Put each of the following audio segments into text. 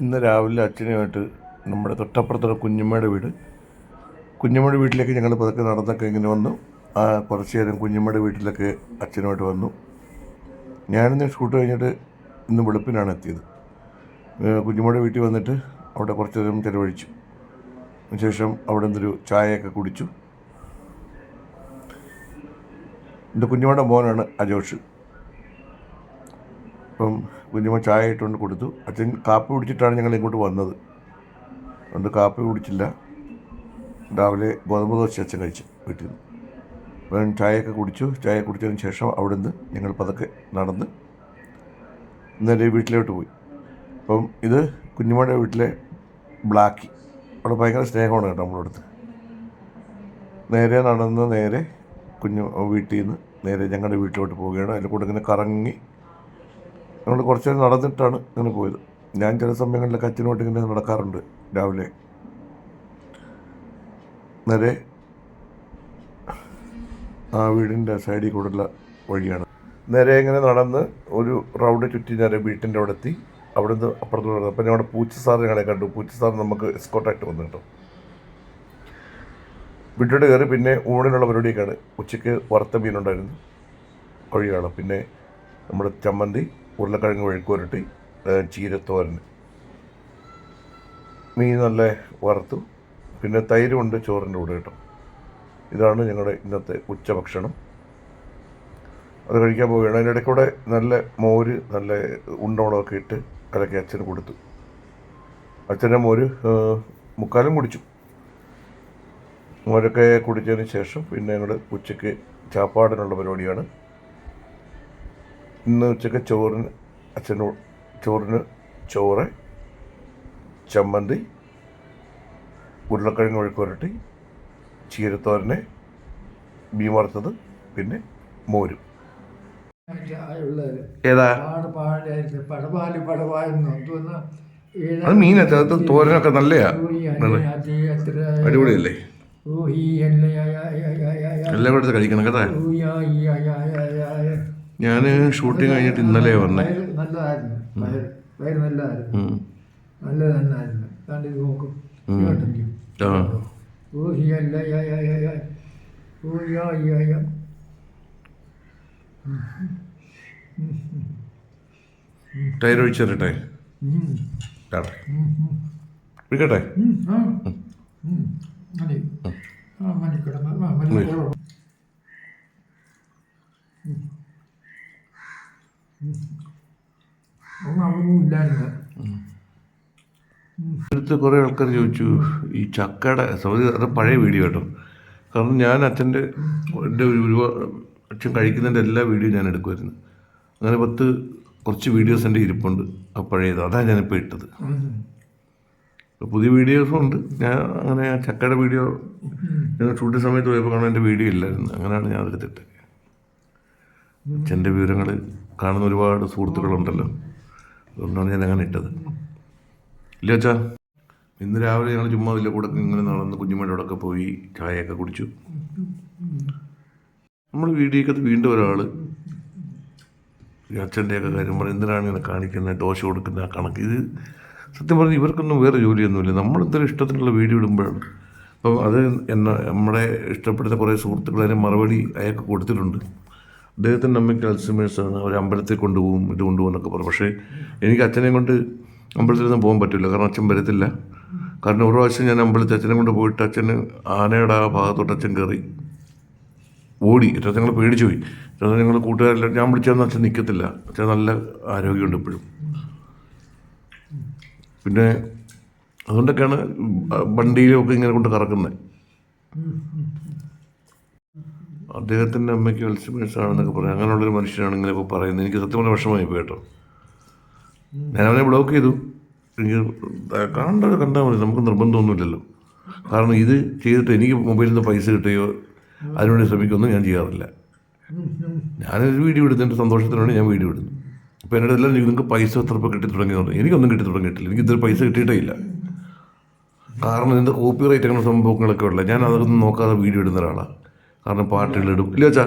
ഇന്ന് രാവിലെ അച്ഛനുമായിട്ട് നമ്മുടെ തൊട്ടപ്പുറത്തുള്ള കുഞ്ഞമ്മയുടെ വീട്. കുഞ്ഞമ്മയുടെ വീട്ടിലേക്ക് ഞങ്ങൾ പതുക്കെ നടന്നൊക്കെ ഇങ്ങനെ വന്നു. ആ കുറച്ച് നേരം കുഞ്ഞമ്മയുടെ വീട്ടിലൊക്കെ അച്ഛനുമായിട്ട് വന്നു. ഞാനിന്ന് ഷൂട്ട് കഴിഞ്ഞിട്ട് ഇന്ന് വെളുപ്പിനാണ് എത്തിയത്. കുഞ്ഞമ്മയുടെ വീട്ടിൽ വന്നിട്ട് അവിടെ കുറച്ച് നേരം ചിലവഴിച്ചു. അതിനുശേഷം അവിടെ നിന്നൊരു ചായയൊക്കെ കുടിച്ചു. എന്റെ കുഞ്ഞമ്മയുടെ മോനാണ് അജോഷ്. അപ്പം കുഞ്ഞമ്മ ചായ ഇട്ടുകൊണ്ട് കൊടുത്തു. അച്ഛൻ കാപ്പി കുടിച്ചിട്ടാണ് ഞങ്ങൾ ഇങ്ങോട്ട് വന്നത്. അതുകൊണ്ട് കാപ്പി കുടിച്ചില്ല. രാവിലെ ഗോതമ്പ് ദോശ അച്ഛൻ കഴിച്ചു വീട്ടിൽ നിന്ന്. അവൻ ചായയൊക്കെ കുടിച്ചു. ചായ കുടിച്ചതിന് ശേഷം അവിടുന്ന് ഞങ്ങൾ പതുക്കെ നടന്ന് നേരെ വീട്ടിലോട്ട് പോയി. അപ്പം ഇത് കുഞ്ഞുമ്മയുടെ വീട്ടിലെ ബ്ലാക്കി. അവിടെ ഭയങ്കര സ്നേഹമാണ് കേട്ടോ നമ്മളടുത്ത് നേരെ നടന്ന് നേരെ കുഞ്ഞു വീട്ടിൽ നിന്ന് നേരെ ഞങ്ങളുടെ വീട്ടിലോട്ട് പോവുകയാണ്. അതിൽ കൂടെ ഇങ്ങനെ കറങ്ങി ഞങ്ങൾ കുറച്ച് നേരം നടന്നിട്ടാണ് ഇങ്ങനെ പോയത്. ഞാൻ ചില സമയങ്ങളിലൊക്കെ അച്ഛനോട്ട് ഇങ്ങനെ നടക്കാറുണ്ട് രാവിലെ. നേരെ ആ വീടിന്റെ സൈഡിൽ കൂടെയുള്ള വഴിയാണ്. നേരെ ഇങ്ങനെ നടന്ന് ഒരു റൗണ്ട് ചുറ്റി നേരെ വീട്ടിന്റെ അവിടെ എത്തി. അവിടെ നിന്ന് അപ്പുറത്ത് നടന്നു അപ്പം ഞങ്ങളുടെ പൂച്ച സാർ ഞങ്ങളെ കണ്ടു. പൂച്ച സാർ നമുക്ക് എസ്കോട്ടായിട്ട് വന്നു കേട്ടോ. വീട്ടിലോട്ട് കയറി പിന്നെ ഊണിനുള്ള പരിപാടിയൊക്കെയാണ്. ഉച്ചയ്ക്ക് വറുത്ത മീനുണ്ടായിരുന്നു. കൊഴിയാണ് പിന്നെ നമ്മുടെ ചമ്മന്തി. ഉരുളക്കിഴങ്ങ് വഴുക്കുരട്ടി ചീരത്തോരൻ. മീൻ നല്ല വറുത്തു. പിന്നെ തൈരുമുണ്ട് ചോറിന്റെ കൂടെ കേട്ടോ. ഇതാണ് ഞങ്ങളുടെ ഇന്നത്തെ ഉച്ചഭക്ഷണം. അത് കഴിക്കാൻ പോവുകയാണ്. അതിന്റെ ഇടയ്ക്കൂടെ നല്ല മോര് നല്ല ഉണ്ടോളമൊക്കെ ഇട്ട് കലക്കി അച്ഛന് കൊടുത്തു. അച്ഛന്റെ മോര് മുക്കാലും കുടിച്ചു. മോരൊക്കെ കുടിച്ചതിന് ശേഷം പിന്നെ ഞങ്ങൾ ഉച്ചയ്ക്ക് ചാപ്പാടിനുള്ള പരിപാടിയാണ്. ഇന്ന് ഉച്ചയ്ക്ക് ചോറിന് അച്ഛന് ചോറിന് ചോറ് ചമ്മന്തി ഉരുളക്കിഴങ്ങ് ഒഴുക്കുരട്ടി ചീരത്തോരന് മീൻ വറുത്തത് പിന്നെ മോരും. ഏതാ? അത് മീനാ അത് തോരനൊക്കെ നല്ലയാ. അടിപൊളിയല്ലേ? എല്ലാം കൂടെ കഴിക്കണം കേട്ടാ. ഞാൻ ഷൂട്ടിങ് കഴിഞ്ഞിട്ട് ഇന്നലെ വന്നേ. നല്ലതായിരുന്നു. വയറ് നല്ലതായിരുന്നു. നല്ല നോക്കും. ആ. യ. ടയർ ഒഴിച്ചു തരട്ടെ. വിളിക്കട്ടെ. കിടന്നു. മതി കിടന്ന്. ആ, മതി മതി. കിടന്നു. ഉം. ഉം. ഒന്നും അതൊന്നും ഇല്ലായിരുന്നു. അടുത്ത് കുറേ ആൾക്കാർ ചോദിച്ചു ഈ ചക്കയുടെ സൗദി അത് പഴയ വീഡിയോ കേട്ടോ. കാരണം ഞാൻ അച്ഛന്റെ എന്റെ ഒരു ഒരുപാട് അച്ഛൻ കഴിക്കുന്നതിന്റെ എല്ലാ വീഡിയോ ഞാൻ എടുക്കുമായിരുന്നു. അങ്ങനെ പത്ത് കുറച്ച് വീഡിയോസ് എന്റെ ഇരിപ്പുണ്ട്. ആ പഴയത്. അതാണ് ഞാനിപ്പോൾ ഇട്ടത്. പുതിയ വീഡിയോസും ഉണ്ട്. ഞാൻ അങ്ങനെ ആ ചക്കയുടെ വീഡിയോ ഞാൻ ഷൂട്ടിംഗ് സമയത്ത് പോയപ്പോൾ കാണാൻ എന്റെ വീഡിയോ ഇല്ലായിരുന്നു. അങ്ങനെയാണ് ഞാൻ അതെടുത്തിട്ട് അച്ഛന്റെ വിവരങ്ങൾ കാണുന്ന ഒരുപാട് സുഹൃത്തുക്കളുണ്ടല്ലോ. അതുകൊണ്ടാണ് ഞാൻ അങ്ങനെ ഇട്ടത്. ഇല്ല അച്ഛാ? ഇന്ന് രാവിലെ ഞങ്ങൾ ചുമ്മാ ഇതിലെ കൂടെ ഇങ്ങനെ നടന്ന് കുഞ്ഞുമ്മയുടെ അവിടെയൊക്കെ പോയി ചായയൊക്കെ കുടിച്ചു. നമ്മൾ വീഡിയോക്കകത്ത് വീണ്ടും ഒരാൾ അച്ഛന്റെയൊക്കെ കാര്യം പറഞ്ഞു എന്തിനാണ് ഇങ്ങനെ കാണിക്കുന്നത് ദോശ കൊടുക്കുന്ന കണക്ക്? ഇത് സത്യം പറഞ്ഞാൽ ഇവർക്കൊന്നും വേറെ ജോലിയൊന്നുമില്ല. നമ്മൾ ഇത്ര ഇഷ്ടത്തിനുള്ള വീഡിയോ ഇടുമ്പോഴാണ്. അപ്പം അത് എന്നെ നമ്മുടെ ഇഷ്ടപ്പെടുന്ന കുറേ സുഹൃത്തുക്കൾ അതിന് മറുപടി അയാൾക്ക് കൊടുത്തിട്ടുണ്ട്. അദ്ദേഹത്തിന്റെ അമ്മയ്ക്ക് അൽസിമേഴ്സാണ് അവർ അമ്പലത്തിൽ കൊണ്ടുപോകും ഇത് കൊണ്ടുപോകും എന്നൊക്കെ പറഞ്ഞു. പക്ഷേ എനിക്ക് അച്ഛനെ കൊണ്ട് അമ്പലത്തിലൊന്നും പോകാൻ പറ്റില്ല. കാരണം അച്ഛൻ വരത്തില്ല. കാരണം ഒരു പ്രാവശ്യം ഞാൻ അമ്പലത്തിൽ അച്ഛനെ കൊണ്ട് പോയിട്ട് അച്ഛന് ആനയുടെ ആ ഭാഗത്തോട്ട് അച്ഛൻ കയറി. ഓടി. ഏറ്റവും ഞങ്ങൾ പേടിച്ചു പോയി. ഏറ്റവും ഞങ്ങൾ കൂട്ടുകാരെല്ലാം ഞാൻ വിളിച്ചതെന്ന് അച്ഛൻ നിൽക്കത്തില്ല അച്ഛൻ നല്ല ആരോഗ്യമുണ്ട് ഇപ്പോഴും. പിന്നെ അതുകൊണ്ടൊക്കെയാണ് വണ്ടിയിലൊക്കെ ഇങ്ങനെ കൊണ്ട് കറക്കുന്നത്. അദ്ദേഹത്തിന്റെ അമ്മയ്ക്ക് അൽസിമേഴ്സ് ആണെന്നൊക്കെ പറയും. അങ്ങനെയുള്ളൊരു മനുഷ്യനാണ് ഇപ്പോൾ പറയുന്നത്. എനിക്ക് സത്യം പറഞ്ഞ വിഷമമായി കേട്ടോ. ഞാൻ അവനെ ബ്ലോക്ക് ചെയ്തു. എനിക്ക് കാണേണ്ടത് കണ്ടാൽ മതി. നമുക്ക് നിർബന്ധമൊന്നുമില്ലല്ലോ. കാരണം ഇത് ചെയ്തിട്ട് എനിക്ക് മൊബൈലിൽ നിന്ന് പൈസ കിട്ടുകയോ അതിനുവേണ്ടി ശ്രമിക്കുകയൊന്നും ഞാൻ ചെയ്യാറില്ല. ഞാനൊരു വീഡിയോ എടുത്തതിന്റെ സന്തോഷത്തിന് വേണ്ടി ഞാൻ വീഡിയോ ഇടുന്നു അപ്പോൾ എന്നോട് എല്ലാം നിങ്ങൾക്ക് പൈസ എത്ര രൂപ കിട്ടി തുടങ്ങിയെന്ന് എനിക്കൊന്നും കിട്ടി തുടങ്ങിയിട്ടില്ല. എനിക്ക് ഇതൊരു പൈസ കിട്ടിയിട്ടേ ഇല്ല. കാരണം ഇതിന്റെ കോപ്പി റൈറ്റ് അങ്ങനെ സംഭവങ്ങളൊക്കെ ഉള്ള ഞാൻ അതൊന്നും നോക്കാതെ വീഡിയോ ഇടുന്ന ഒരാളാണ് കാരണം പാട്ടുകളിടും ഇല്ല വെച്ചാ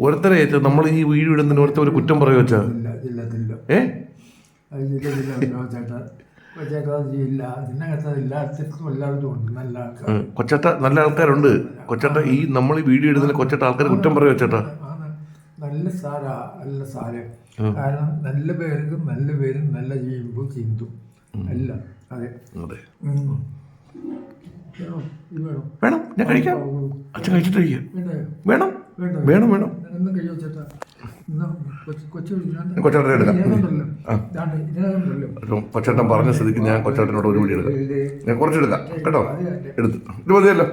ഒരുത്തരെ ഏറ്റവും നമ്മൾ ഈ വീട് ഇടുന്നതിന് ഒരുത്തർ ഒരു കുറ്റം പറയുക വെച്ചാ ഏ? കൊച്ചേട്ട ചേട്ടാ നല്ല ആൾക്കാരുണ്ട്. കൊച്ചട്ട ഈ നമ്മൾ ഈ വീഡിയോ ഇടുന്നതിന് കൊച്ചട്ട ആൾക്കാർ കുറ്റം പറയുക ആണ്. നല്ല സാരാ നല്ല സാരം. കാരണം നല്ല പേർക്കും നല്ല പേരും നല്ല ചെയ്യുമ്പോൾ ചിന്തും. അല്ല അതെ. വേണോ? ഞാൻ കഴിക്കാം. അച്ഛൻ കഴിച്ചിട്ട് കഴിക്കാം? വേണം വേണം വേണം. കൊച്ചേട്ടൻ ചേട്ടാ എടുക്കാം. കൊച്ചേട്ടൻ പറഞ്ഞ സ്ഥിതിക്ക് ഞാൻ കൊച്ചേട്ടനോട് ഒരു വീഡിയോ എടുക്കാം. ഞാൻ കുറച്ചെടുക്കാം കേട്ടോ? എടുത്തു. ഇത് മതിയല്ലോ.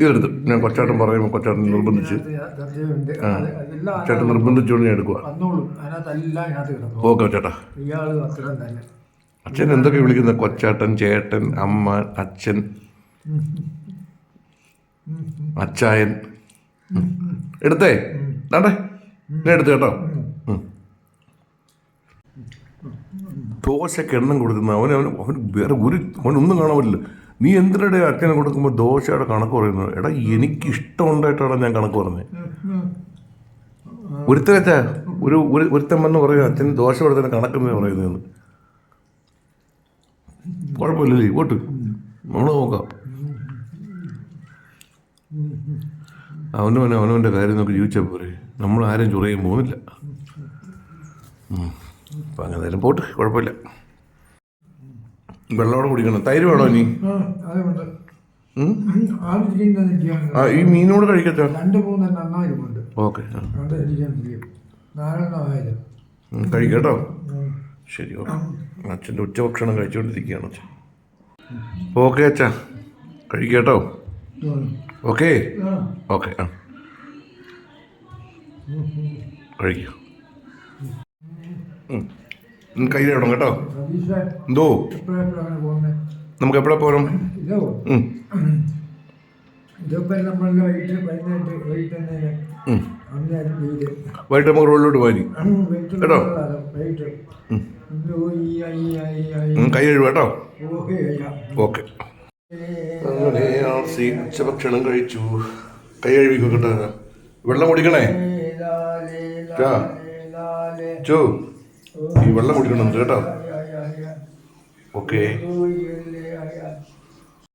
ഇതെടുത്ത്. ഞാൻ കൊച്ചേട്ടൻ പറയുമ്പോൾ കൊച്ചേട്ടൻ നിർബന്ധിച്ച് കൊച്ചേട്ടൻ ചേട്ടൻ നിർബന്ധിച്ചുകൊണ്ട് ഞാൻ എടുക്കുക ഓക്കെ തന്നെ. അച്ഛൻ എന്തൊക്കെ വിളിക്കുന്ന? കൊച്ചാട്ടൻ ചേട്ടൻ അമ്മ അച്ഛൻ. അച്ചായൻ. എടുത്തേ. ദാണ്ടേ ഞാൻ എടുത്തു കേട്ടോ. ദോശക്ക് എണ്ണം കൊടുക്കുന്ന അവന് അവന് അവന് വേറെ ഒരു അവനൊന്നും കാണാൻ പറ്റില്ല. നീ എന്തിനടെ അച്ഛനെ കൊടുക്കുമ്പോൾ ദോശയുടെ കണക്ക് പറയുന്നത്? എടാ എനിക്ക് ഇഷ്ടമുണ്ടായിട്ടാണ് ഞാൻ കണക്ക് പറഞ്ഞത്. ഒരുത്തരച്ച ഒരു ഒരു ഒരുത്തൻ വന്ന് പറയും അച്ഛൻ ദോശ കൊടുത്തതിന് കണക്കെന്ന് പറയുന്നതെന്ന്. കുഴപ്പമില്ലല്ലേ പോട്ട് നമ്മൾ നോക്കാം. അവനവൻ അവനവന്റെ കാര്യം നോക്കി ജീവിച്ചാൽ പോരെ. നമ്മൾ ആരും ചൊറിയാൻ പോകുന്നില്ല. അപ്പം അങ്ങനെ പോട്ട് കുഴപ്പമില്ല. വെള്ളമോടെ കുടിക്കണം. തൈര് വേണോ ഇനി? ആ ഈ മീനോട് കഴിക്കട്ടെ. രണ്ട് മൂന്ന് നന്നായിരിക്കുന്നുണ്ട് ഓക്കെ കഴിക്കട്ടോ ശരി ഓക്കെ. അച്ഛന്റെ ഉച്ചഭക്ഷണം കഴിച്ചുകൊണ്ടിരിക്കുകയാണ് അച്ഛൻ. ഓക്കെ അച്ഛാ. കഴിക്കട്ടോ? ഓക്കെ? ഓക്കെ ആ. കഴിക്കൂ. കയ്യിൽ ഇടണം കേട്ടോ. എന്തോ? നമുക്ക് എപ്പോഴാ പോകണം നമ്മൾ വൈകിട്ട് നമുക്ക് റോഡിലോട്ട് പോയി കേട്ടോ? കൈ കഴുകുക കേട്ടോ. ഓക്കെ. അങ്ങനെ ആ സ്വീകരിച്ച ഉച്ചഭക്ഷണം കഴിച്ചു. കൈ കഴുകിക്കോ വെള്ളം കുടിക്കണേ. ചോ. ഈ വെള്ളം കുടിക്കണം കേട്ടോ. ഓക്കെ.